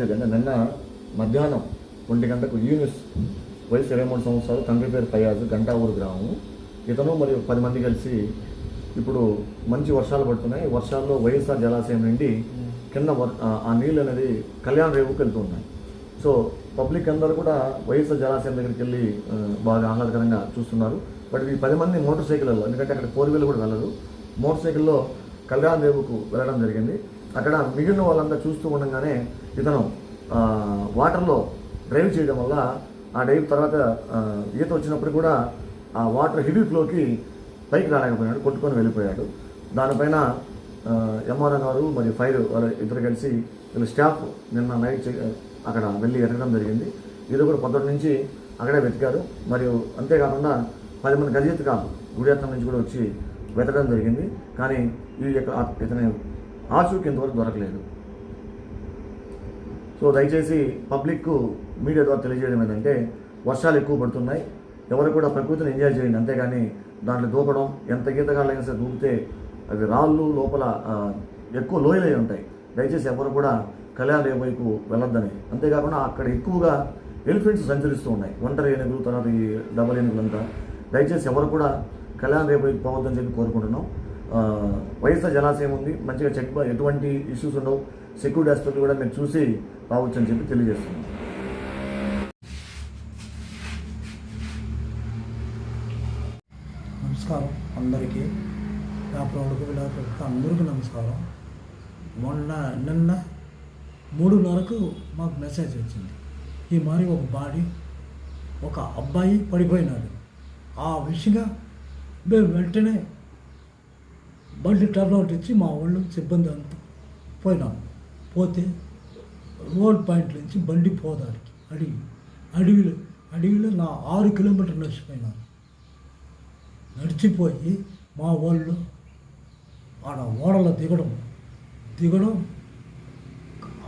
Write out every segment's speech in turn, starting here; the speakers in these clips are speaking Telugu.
తేదీ అంటే నిన్న మధ్యాహ్నం ఒంటి గంటకు యూనిస్ వయసు ఇరవై మూడు సంవత్సరాలు తండ్రి పేరు ఫయాజ్ గంటావూరు గ్రామం. ఇతను మరియు పది మంది కలిసి ఇప్పుడు మంచి వర్షాలు పడుతున్నాయి. వర్షాల్లో వైఎస్ఆర్ జలాశయం నుండి కింద వర్- ఆ- నీళ్ళు అనేది కళ్యాణ రేవుకి వెళ్తున్నాయి సో పబ్లిక్ అందరూ కూడా వైఎస్ఆర్ జలాశయం దగ్గరికి వెళ్ళి బాగా ఆహ్లాదకరంగా చూస్తున్నారు. బట్ ఈ పది మంది మోటార్ సైకిళ్ళలో ఎందుకంటే అక్కడ ఫోర్ వీలర్ కూడా వెళ్ళదు మోటార్ సైకిల్లో కళ్యాణ రేవుకు వెళ్ళడం జరిగింది. అక్కడ మిగిలిన వాళ్ళంతా చూస్తూ ఉండగానే ఇతను వాటర్లో డ్రైవ్ చేయడం వల్ల ఆ డ్రైవ్ తర్వాత ఈత వచ్చినప్పుడు కూడా ఆ వాటర్ హెవీ ఫ్లోకి పైకి రాలేకపోయాడు కొట్టుకొని వెళ్ళిపోయాడు. దానిపైన ఎంఆర్ఓ గారు మరియు ఫైర్ ఇద్దరు కలిసి వీళ్ళ స్టాఫ్ నిన్న నైట్ అక్కడ వెళ్ళి ఎరగడం జరిగింది. ఇది కూడా పొద్దుటి నుంచి అక్కడే వెతికారు. మరియు అంతేకాకుండా పది మంది గజెత్తుకాలు గుడియత్నం నుంచి కూడా వచ్చి వెతకడం జరిగింది. కానీ ఈ యొక్క ఇతని ఆచూకి ఇంతవరకు దొరకలేదు. సో దయచేసి పబ్లిక్కు మీడియా ద్వారా తెలియజేయడం ఏంటంటే వర్షాలు ఎక్కువ పడుతున్నాయి. ఎవరు కూడా ప్రకృతిని ఎంజాయ్ చేయండి అంతేగాని దాంట్లో దూకడం ఎంత గీతగాళ్ళైనా సరే దూకితే అవి రాళ్ళు లోపల ఎక్కువ లోయలై ఉంటాయి. దయచేసి ఎవరు కూడా కళ్యాణ రేవు వైపు వెళ్ళొద్దని. అంతేకాకుండా అక్కడ ఎక్కువగా ఎలిఫెంట్స్ సంచరిస్తూ ఉన్నాయి. ఒంటరి ఏనుగులు తర్వాత ఈ డబల్ ఏనుగులంతా. దయచేసి ఎవరు కూడా కళ్యాణ రేవు వైపు పోవద్దని చెప్పి కోరుకుంటున్నాం. వైఎస్ఆర్ జలాశయం ఉంది. మంచిగా చెక్ ఎటువంటి ఇష్యూస్ ఉండవు. సెక్యూరిటీ ఆస్పెక్ట్ కూడా మీరు చూసి రావచ్చు అని చెప్పి తెలియజేస్తున్నాం. నమస్కారం అందరికీ. వ్యాపారులకు విలాపరులకు అందరికీ నమస్కారం. మొన్న నిన్న మూడున్నరకు మాకు మెసేజ్ వచ్చింది. ఈ మరి ఒక బాడీ ఒక అబ్బాయి పడిపోయినాడు. ఆ విషయంగా మేము వెంటనే బండి టర్న్అవుట్ ఇచ్చి మా వాళ్ళు సిబ్బంది అంతా పోయినాం. పోతే రోడ్ పాయింట్ నుంచి బండి పోదానికి అడవి అడవిలో అడవిలో నా ఆరు కిలోమీటర్లు నడిచిపోయినాను నడిచిపోయి మా వాళ్ళు ఆడ ఓడలో దిగడం దిగడం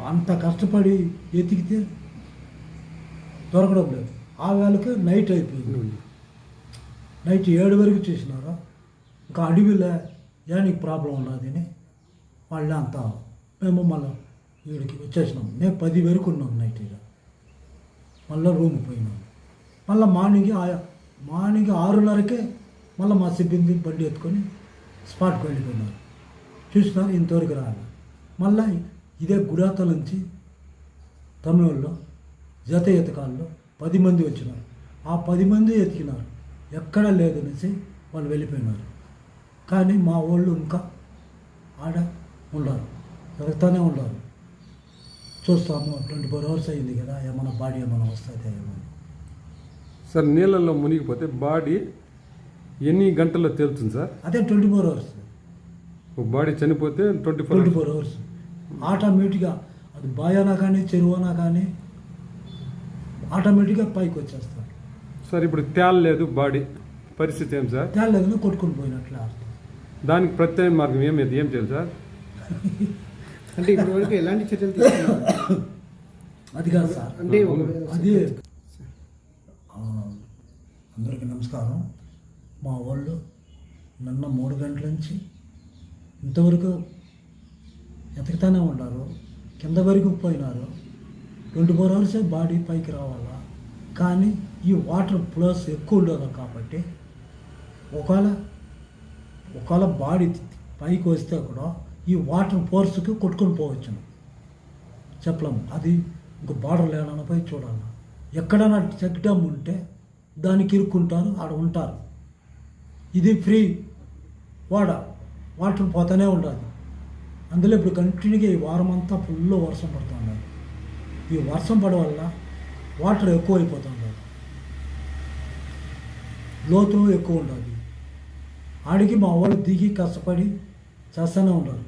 అంత కష్టపడి ఎతికితే దొరకడం లేదు. ఆ వేళకి నైట్ అయిపోయింది. నైట్ ఏడు వరకు చూసినారు? ఇంకా అడవిలో ఏనికి ప్రాబ్లం ఉన్నది అని వాళ్ళ అంతా మేము మళ్ళీ వీడికి వచ్చేసినాం. నేను పది వరకు ఉన్నాం నైట్ ఇక్కడ మళ్ళీ రూమ్ పోయినాం. మళ్ళీ మార్నింగ్ మార్నింగ్ ఆరున్నరకే మళ్ళీ మా సిబ్బంది బండి ఎత్తుకొని స్పాట్కి వెళ్ళిపోయినారు. చూసినారు ఇంతవరకు రాలి. మళ్ళీ ఇదే గుడాత నుంచి తమిళంలో జత ఎతకాల్లో పది మంది వచ్చినారు. ఆ పది మంది ఎతికినారు. ఎక్కడా లేదనేసి వాళ్ళు వెళ్ళిపోయినారు. కానీ మా వాళ్ళు ఇంకా ఆడ ఉన్నారు. జరుగుతూనే ఉన్నారు. చూస్తాము ట్వంటీ ఫోర్ అవర్స్ అయింది కదా ఏమైనా బాడీ ఏమైనా వస్తుందా ఏమో. సార్ నీళ్ళల్లో మునిగిపోతే బాడీ ఎన్ని గంటల్లో తేలుతుంది సార్? అదే ట్వంటీ ఫోర్ అవర్స్. ఒక బాడీ చనిపోతే twenty four twenty four hours. ఆటోమేటిక్గా అది బాయనా కానీ చెరువునా కానీ ఆటోమేటిక్గా పైకి వచ్చేస్తారు. సార్ ఇప్పుడు తేలలేదు బాడీ. పరిస్థితి ఏం సార్? తేలేదని కొట్టుకుని పోయినట్లే దానికి ప్రత్యేక మార్గం ఏం ఏం చేయాలి సార్ అంటే ఇప్పటి వరకు ఎలాంటి చర్యలు తీసుకున్నారు? అది కాదు సార్. అంటే అది ఆ, అందరికీ నమస్కారం. మా వాళ్ళు నిన్న మూడు గంటల నుంచి ఇంతవరకు ఎతకుతానే ఉన్నారు. కింద వరకు పోయినారు. ట్వంటీ ఫోర్ అవర్సే బాడీ పైకి రావాలా? కానీ ఈ వాటర్ ప్లస్ ఎక్కువ ఉండదు కాబట్టి ఒకవేళ ఒకవేళ బాడీ పైకి వస్తే కూడా ఈ వాటర్ ఫోర్స్కి కొట్టుకొని పోవచ్చును. చెప్పలేము. అది ఇంక బార్డర్ లేనని పోయి చూడాలి. ఎక్కడైనా చెక్ డ్యామ్ ఉంటే దానికి ఇరుక్కుంటారు ఆడ ఉంటారు. ఇది ఫ్రీ వాడ. వాటర్ పోతూనే ఉండదు అందులో ఇప్పుడు కంటిన్యూగా ఈ వారం అంతా ఫుల్ వర్షం పడుతుంది. ఈ వర్షం పడ వల్ల వాటర్ ఎక్కువ అయిపోతుంది లోతు ఎక్కువ ఉండదు ఆడికి మా వాళ్ళు దిగి కష్టపడి చేస్తూనే ఉన్నారు.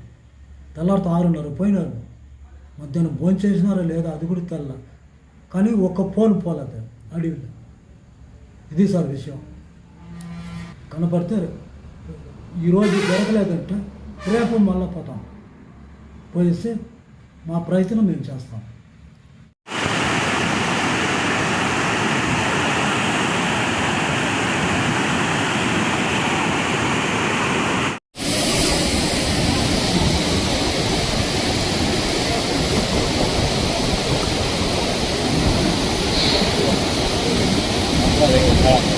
తెల్లారితో ఆరున్నారు పోయినారు. మధ్యాహ్నం భోజనం చేసినారా లేదా అది కూడా తెల్ల. కానీ ఒక్క ఫోన్ పోలేదు. అడవిలో ఇది సార్ విషయం. కనపడితే ఈరోజు దొరకలేదంటే. రేపు మళ్ళీ పోతాం. పోయేస్తే మా ప్రయత్నం మేము చేస్తాం. long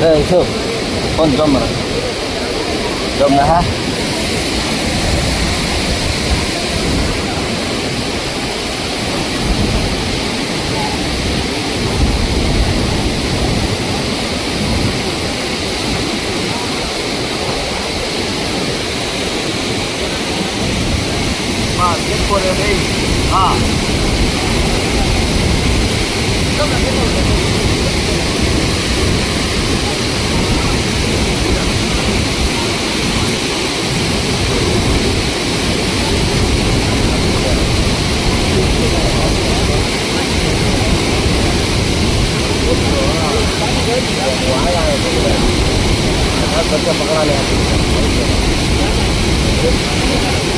Đây, thử. Con drum rồi. Drum là ha. Gracias.